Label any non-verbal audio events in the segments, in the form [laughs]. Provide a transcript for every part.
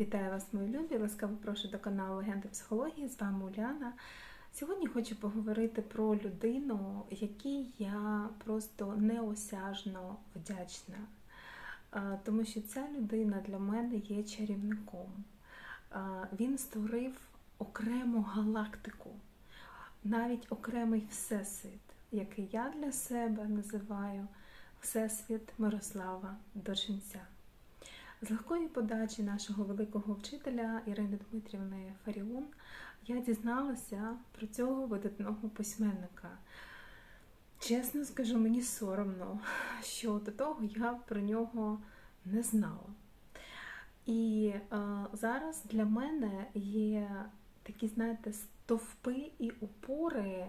Вітаю вас, мої любі! Ласкаво прошу до каналу Легенди психології. З вами Уляна. Сьогодні хочу поговорити про людину, якій я просто неосяжно вдячна, тому що ця людина для мене є чарівником. Він створив окрему галактику, навіть окремий всесвіт, який я для себе називаю Всесвіт Мирослава Дорженця. З легкої подачі нашого великого вчителя Ірини Дмитрівни Фаріон я дізналася про цього видатного письменника. Чесно скажу, мені соромно, що до того я про нього не знала. І е, зараз для мене є такі, знаєте, стовпи і опори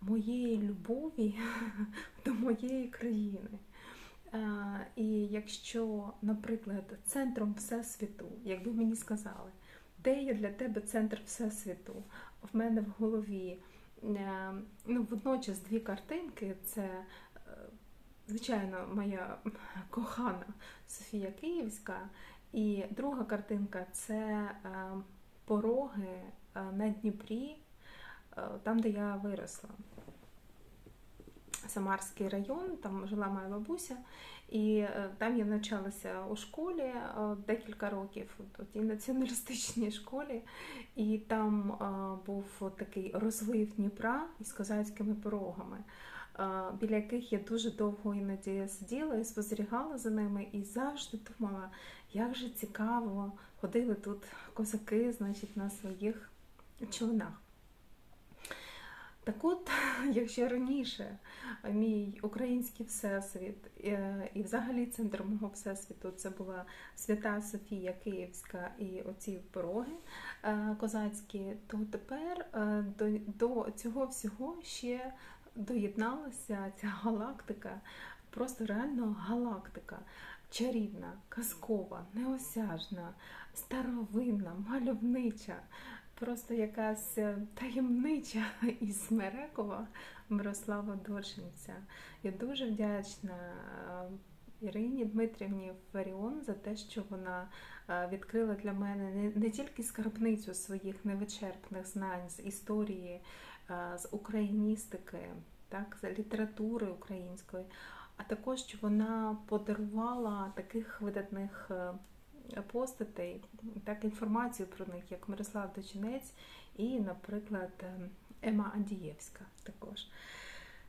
моєї любові [laughs] до моєї країни. Е, І якщо, наприклад, центром Всесвіту, якби мені сказали, де є для тебе центр Всесвіту, в мене в голові е, ну, водночас дві картинки. Це, е, звичайно, моя кохана Софія Київська, і друга картинка це пороги на Дніпрі, там, де я виросла. Самарський район, там жила моя бабуся, і е, там я навчалася у школі е, декілька років, у тій націоналістичній школі, і там е, був такий розлив Дніпра із козацькими порогами, біля яких я дуже довго іноді сиділа і спостерігала за ними, і завжди думала, як же цікаво ходили тут козаки, значить, на своїх човнах. Так от, [laughs] якщо раніше мій український всесвіт е, і взагалі центр мого всесвіту це була свята Софія Київська і оці пороги е, козацькі, то тепер е, до, до цього всього ще доєдналася ця галактика, просто реально галактика. Чарівна, казкова, неосяжна, старовинна, мальовнича, просто якась е, таємнича [laughs] і смерекова Мирослава Доршинця. Я дуже вдячна е, Ірині Дмитрівні Фаріон за те, що вона е, відкрила для мене не, тільки скарбницю своїх невичерпних знань з історії, з україністики, так, з літератури української, а також що вона подарувала таких видатних постатей, так, інформацію про них, як Мирослав Дочинець і, наприклад, е, Ема Андієвська також.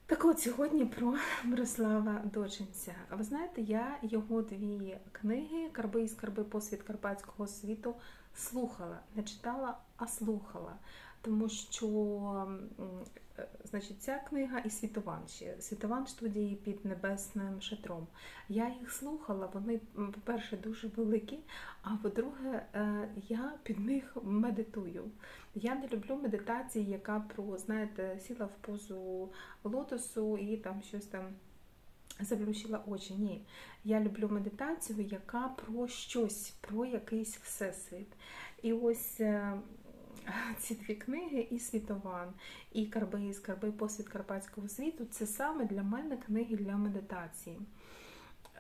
Так от сьогодні про Мирослава Дочинця. Ви знаєте, я його дві книги Карби і скарби посвід карпатського світу слухала, не читала, а слухала. Тому що е, значить, ця книга і Світован ще Світован студії під небесним шатром. Я їх слухала, вони, по-перше, дуже великі, а по-друге, е, я під них медитую. Я не люблю медитації, яка про, знаєте, сіла в позу лотосу і там щось там заплющила очі. Ні. Я люблю медитацію, яка про щось, про якийсь всесвіт. І ось е, [laughs] ці дві книги, і Світован, і Карби, і Скарби, посвіт Карпатського світу це саме для мене книги для медитації.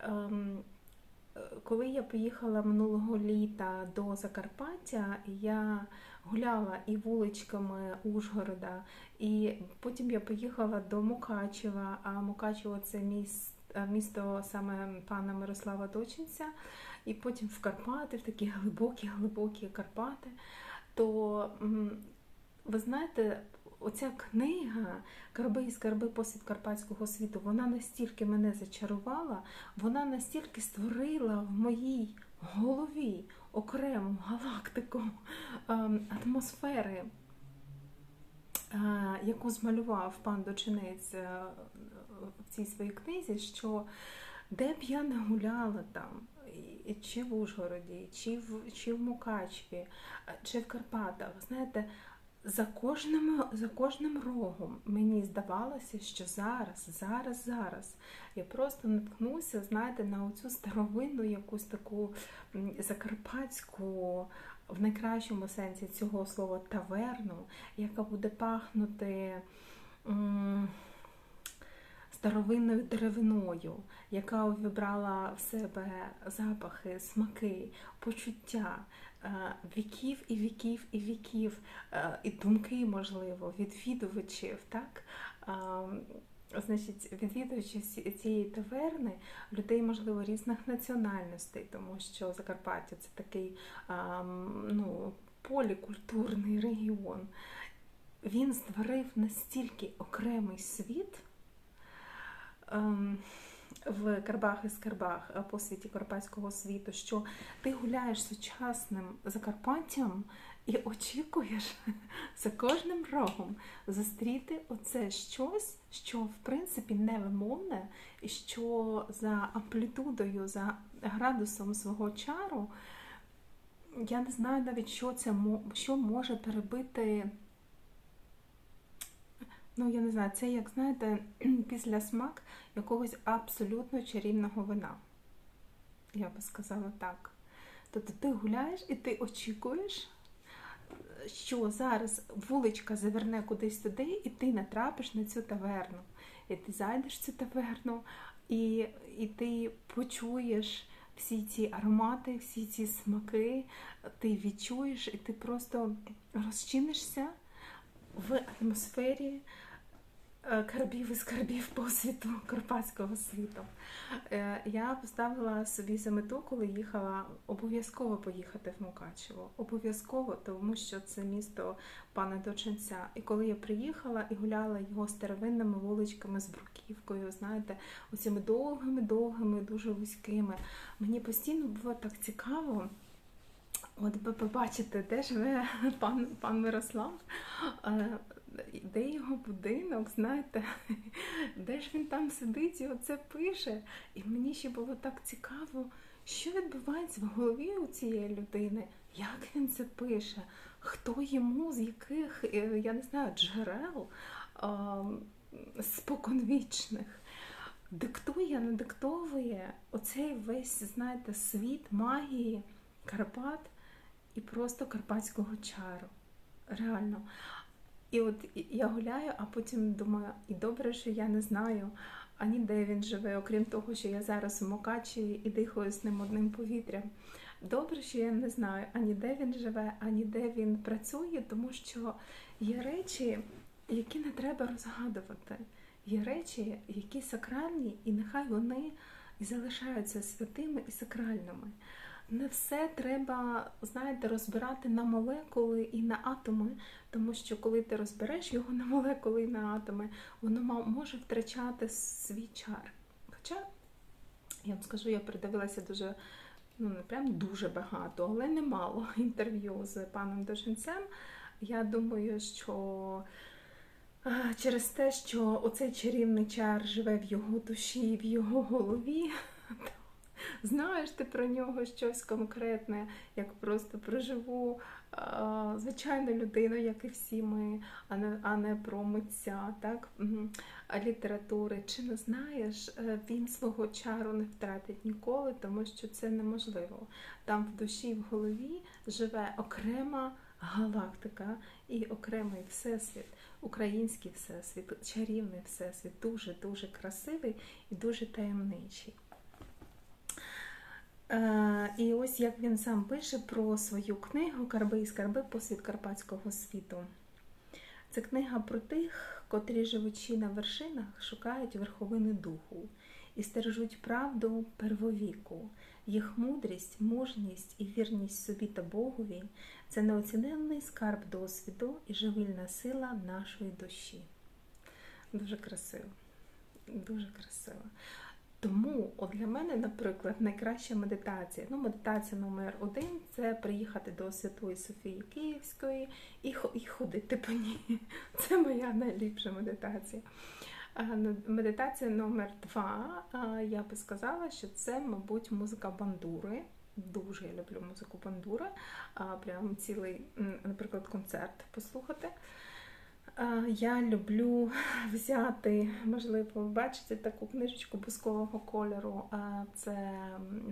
Ем, коли я поїхала минулого літа до Закарпаття, я гуляла і вуличками Ужгорода, і потім я поїхала до Мукачева, а Мукачево це міс- е, місто саме пана Мирослава Дочинця, і потім в Карпати, в такі глибокі-глибокі Карпати. То ви знаєте, оця книга Карби і скарби посвіт карпатського світу, вона настільки мене зачарувала, вона настільки створила в моїй голові окрему галактику атмосфери, яку змалював пан Дочинець е, в цій своїй книзі, що де б я не гуляла там, чи в Ужгороді, чи в, чи в Мукачеві, е, чи в Карпатах, знаєте, за кожним, за кожним рогом мені здавалося, що зараз, зараз, зараз я просто наткнуся, знаєте, на оцю старовинну якусь таку закарпатську, в найкращому сенсі цього слова таверну, яка буде пахнути старовинною деревиною, яка увібрала в себе запахи, смаки, почуття е, віків і віків і віків, е, і думки, можливо, відвідувачів, так? Значить, відвідувачі цієї таверни, людей, можливо, різних національностей, тому що Закарпаття це такий ну, полікультурний регіон. Він створив настільки окремий світ в Карбах і Скарбах по світі Карпатського світу, що ти гуляєш сучасним Закарпаттям і очікуєш [laughs] за кожним рогом зустріти оце щось, що в принципі невимовне, і що за амплітудою, за градусом свого чару. Я не знаю навіть, що це що може перебити. Ну, я не знаю, це, як знаєте, [clears throat] після смак якогось абсолютно чарівного вина. Я би сказала так. Тобто ти гуляєш і ти очікуєш, що зараз вуличка заверне кудись туди, і ти натрапиш на цю таверну. І ти зайдеш в цю таверну, і, і ти почуєш всі ці аромати, всі ці смаки, ти відчуєш, і ти просто розчинишся в атмосфері карбів і скарбів по світу, карпатського світу. Е, я поставила собі за мету, коли їхала, обов'язково поїхати в Мукачево. Обов'язково, тому що це місто пана Доченця. І коли я приїхала і гуляла його старовинними вуличками з бруківкою, знаєте, оцими довгими-довгими, дуже вузькими, мені постійно було так цікаво. От ви побачите, де живе пан пан Мирослав, е, де його будинок, знаєте, [laughs] де ж він там сидить і оце пише. І мені ще було так цікаво, що відбувається в голові у цієї людини, як він це пише, хто йому, з яких, е, я не знаю, джерел споконвічних. Диктує, не диктовує оцей весь, знаєте, світ магії Карпат і просто карпатського чару. Реально. І от я гуляю, а потім думаю, і добре, що я не знаю ані де він живе, окрім того, що я зараз у Мокачеві і дихаю з ним одним повітрям. Добре, що я не знаю ані де він живе, ані де він працює, тому що є речі, які не треба розгадувати. Є речі, які сакральні, і нехай вони і залишаються святими і сакральними не все треба, знаєте, розбирати на молекули і на атоми, тому що коли ти розбереш його на молекули і на атоми, воно може втрачати свій чар. Хоча, я вам скажу, я передивилася дуже, ну не прям дуже багато, але немало [laughs] інтерв'ю з паном Дожинцем. Я думаю, що через те, що оцей чарівний чар живе в його душі, в його голові, [laughs] [laughs] знаєш ти про нього щось конкретне, як просто проживу звичайну людину, як і всі ми, а не а не про митця, так? літератури. Чи не знаєш, е, він свого чару не втратить ніколи, тому що це неможливо. Там в душі, в голові живе окрема галактика і окремий всесвіт. Український всесвіт, чарівний всесвіт, дуже дуже красивий і дуже таємничий. Е, і ось як він сам пише про свою книгу Карби і скарби посвід Карпатського світу. Це книга про тих, котрі, живучи на вершинах, шукають верховини духу і стережуть правду первовіку. Їх мудрість, мужність і вірність собі та Богові це неоціненний скарб досвіду і живильна сила нашої душі. Дуже красиво. Дуже красиво. Тому от для мене, наприклад, найкраща медитація. Ну, медитація номер один це приїхати до Святої Софії Київської і і ходити по ній. [laughs] Це моя найліпша медитація. Медитація номер два, я би сказала, що це, мабуть, музика бандури. Дуже я люблю музику бандури. Прям цілий, наприклад, концерт послухати. Е, Я люблю [laughs] взяти, можливо, ви бачите таку книжечку бускового кольору. Це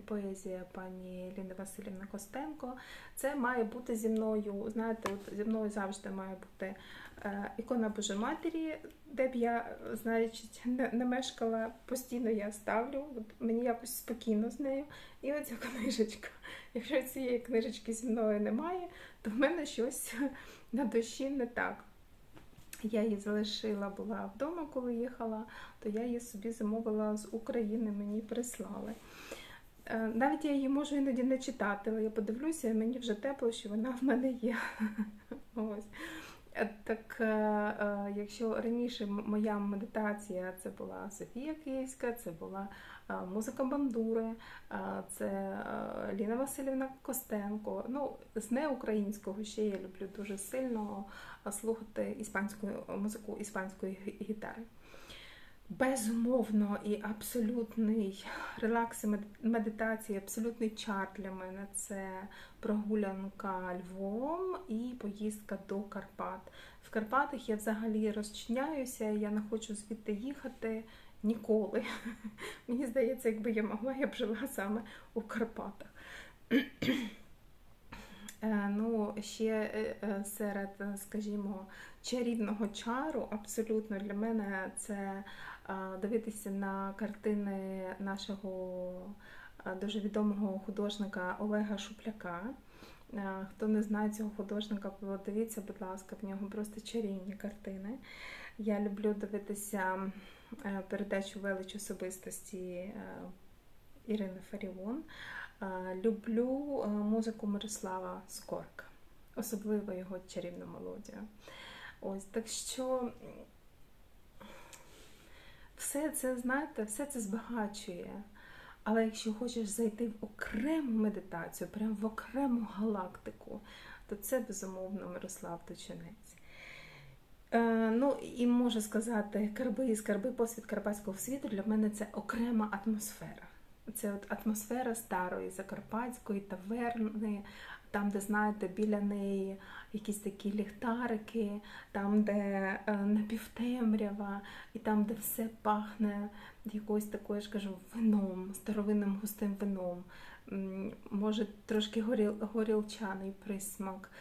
поезія пані Ліни Васильівни Костенко. Це має бути зі мною. Знаєте, от зі мною завжди має бути е, ікона Божої Матері, де б я, значить, не мешкала, постійно я ставлю. От мені якось спокійно з нею. І оця книжечка. Якщо цієї книжечки зі мною немає, то в мене щось [laughs] на душі не так. Я її залишила була вдома, коли їхала, то я її собі замовила з України, мені прислали. Е, Навіть я її можу іноді не читати, але я подивлюся, і мені вже тепло, що вона в мене є. [laughs] Ось. Так, е, е, якщо раніше моя медитація це була Софія Київська, це була е, музика бандури, це Ліна Васильівна Костенко. Ну, з неукраїнського ще я люблю дуже сильно слухати іспанську музику іспанської гітари. Безумовно, і абсолютний релакс і мед- медитація, абсолютний чар для мене це прогулянка Львовом і поїздка до Карпат. В Карпатах я взагалі розчиняюся, я не хочу звідти їхати ніколи. [laughs] Мені здається, якби я могла, я б жила саме у Карпатах. [clears throat] Е, Ну, ще е, е, серед, скажімо, чарівного чару, абсолютно для мене це дивитися на картини нашого е, дуже відомого художника Олега Шупляка. Е, Хто не знає цього художника, подивіться, будь ласка, в нього просто чарівні картини. Я люблю дивитися е, передачу велич особистості е, Ірини Фаріон. Е, Люблю е, музику Мирослава Скорка, особливо його чарівну мелодію. Ось так що все це, знаєте, все це збагачує. Але якщо хочеш зайти в окрему медитацію, прямо в окрему галактику, то це безумовно Мирослав Точинець. Е, ну і можу сказати, карби і скарби посвід карпатського світу для мене це окрема атмосфера. Це от атмосфера старої закарпатської таверни, там, де знаєте, біля неї якісь такі ліхтарики, там, де е, напівтемрява, і там, де все пахне якоюсь такою, ж кажу, вином, старовинним густим вином. Може, трошки горіл, горілчаний присмак,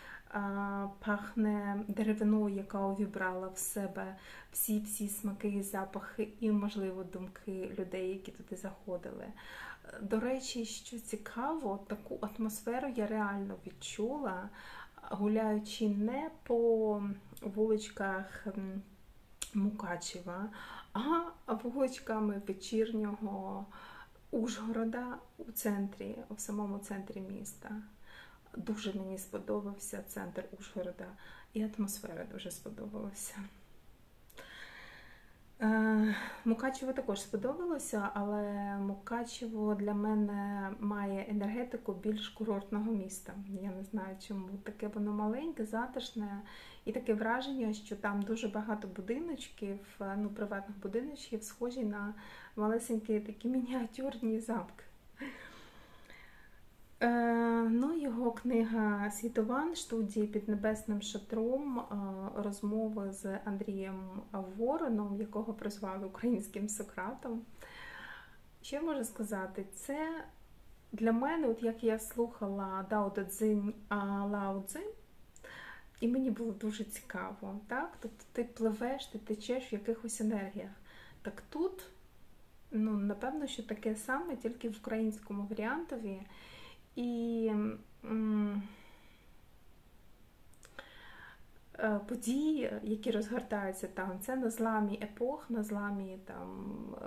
пахне деревиною, яка увібрала в себе всі всі смаки запахи, і, можливо, думки людей, які туди заходили. До речі, що цікаво, таку атмосферу я реально відчула, гуляючи не по вуличках Мукачева, а вуличками вечірнього Ужгорода у центрі, у самому центрі міста. Дуже мені сподобався центр Ужгорода, і атмосфера дуже сподобалася. Е, Мукачево також сподобалося, але Мукачево для мене має енергетику більш курортного міста. Я не знаю, чому таке воно маленьке, затишне, і таке враження, що там дуже багато будиночків, е, ну, приватних будиночків, схожі на малесенькі такі мініатюрні замки. Ну, книга Світован студії під небесним шатром, е, розмови з Андрієм Вороном, якого прозвали українським Сократом. Що можу сказати? Це для мене, от як я слухала Дао а, Лао Цзин, і мені було дуже цікаво. Так? Тобто ти пливеш, ти течеш в якихось енергіях. Так тут, ну, напевно, що таке саме, тільки в українському варіантові. І події, які розгортаються там, це на зламі епох, на зламі там, е,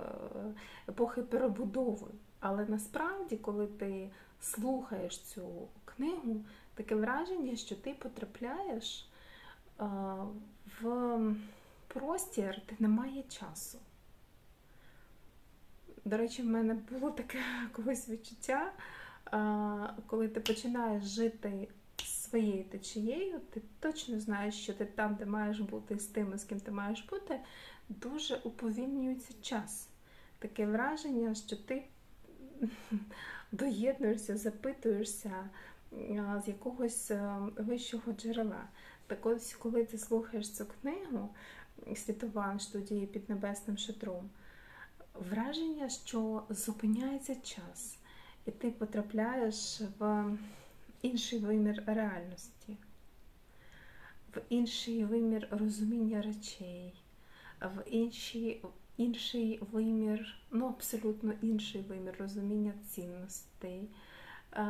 епохи перебудови. Але насправді, коли ти слухаєш цю книгу, таке враження, що ти потрапляєш е, в простір, де немає часу. До речі, в мене було таке [laughs] колись відчуття, коли ти починаєш жити своєю течією, ти точно знаєш, що ти там, де маєш бути з тими, з ким ти маєш бути, дуже уповільнюється час. Таке враження, що ти [laughs] доєднуєшся, запитуєшся, з якогось е, вищого джерела. Так ось, коли ти слухаєш цю книгу Світован студії під небесним шатром, враження, що зупиняється час, і ти потрапляєш в інший вимір реальності, в інший вимір розуміння речей, в інший, інший вимір, ну абсолютно інший вимір розуміння цінностей, е,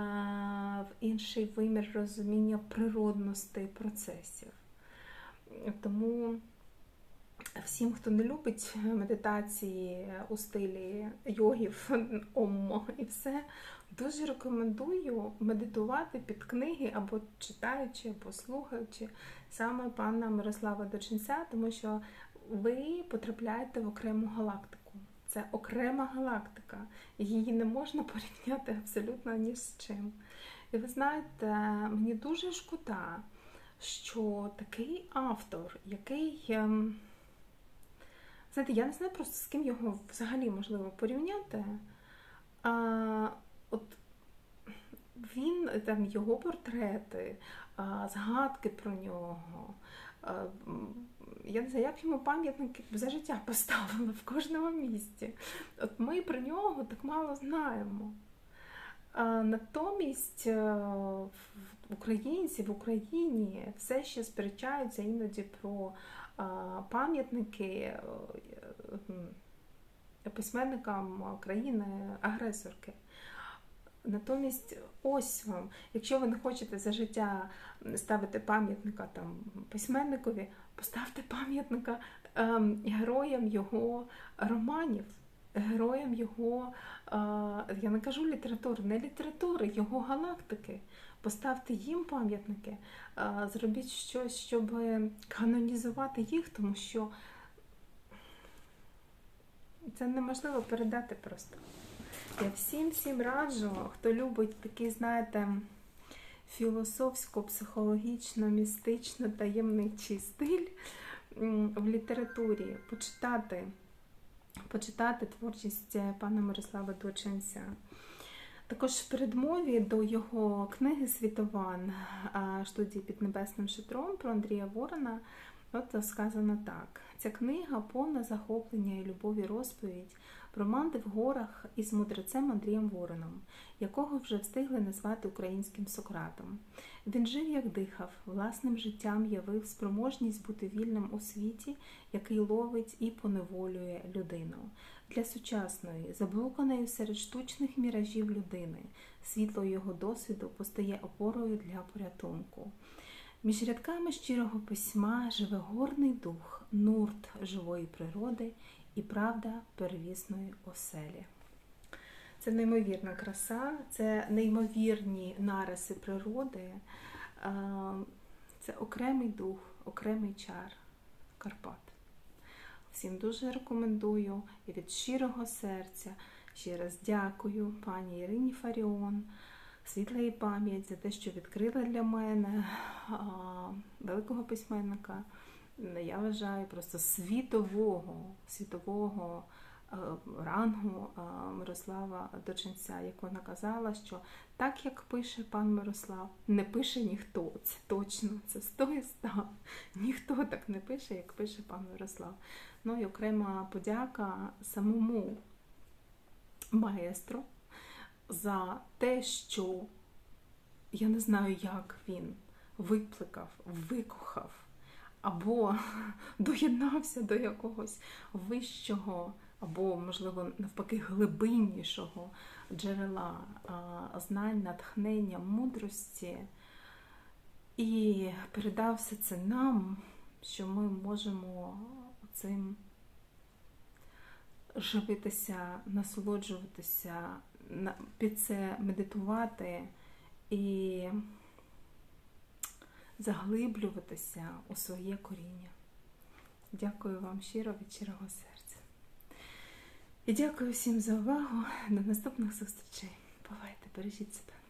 в інший вимір розуміння природностей процесів. Тому всім, хто не любить медитації у стилі йогів, оммо і все, дуже рекомендую медитувати під книги або читаючи, або слухаючи саме пана Мирослава Дочинця, тому що ви потрапляєте в окрему галактику. Це окрема галактика, її не можна [laughs] порівняти абсолютно ні з чим. І ви знаєте, мені дуже шкода, що такий автор, який. Знаєте, я не знаю просто з ким його взагалі можливо порівняти. А, От він, там його портрети, а, згадки про нього. А, я не знаю, я б йому пам'ятники за життя поставила в кожному місті. От ми про нього так мало знаємо. А, Натомість е, українці в Україні все ще сперечаються іноді про пам'ятники е, е, письменникам країни-агресорки. Натомість, ось вам, якщо ви не хочете за життя ставити пам'ятника там письменникові, поставте пам'ятника ем, героям його романів, героям його, е, я не кажу літератури, не літератури, його галактики. Поставте їм пам'ятники, зробіть щось, щоб канонізувати їх, тому що це неможливо передати просто. Я всім всім раджу, хто любить такий, знаєте, філософсько-психологічно, містично таємничий стиль в літературі, почитати, почитати творчість пана Мирослава Доченця. Також в передмові до його книги Світован студії під небесним шатром про Андрія Ворона от сказано так: ця книга повна захоплення і любові розповідь про манди в горах із мудрецем Андрієм Вороном, якого вже встигли назвати українським Сократом. Він жив, як дихав, власним життям явив спроможність бути вільним у світі, який ловить і поневолює людину. Для сучасної, заблуканої серед штучних міражів людини, світло його досвіду постає опорою для порятунку. Між рядками щирого письма живе горний дух, нурт живої природи і правда первісної оселі. Це неймовірна краса, це неймовірні нариси природи, це окремий дух, окремий чар Карпат. Всім дуже рекомендую і від щирого серця ще раз дякую пані Ірині Фаріон, світла її пам'ять за те, що відкрила для мене а, великого письменника. Я вважаю просто світового, світового рангу е, Мирослава Доченця, як вона казала, що так як пише пан Мирослав, не пише ніхто. Це точно, це сто і ста. Ніхто так не пише, як пише пан Мирослав. Ну і окрема подяка самому маестро за те, що я не знаю, як він викликав, викохав або [laughs] доєднався до якогось вищого, або, можливо, навпаки, глибиннішого джерела знань, натхнення, мудрості, і передав все це нам, що ми можемо цим живитися, насолоджуватися, під це медитувати і заглиблюватися у своє коріння. Дякую вам щиро від щирого серця. І дякую всім за увагу. До наступних зустрічей. Бувайте, бережіть себе.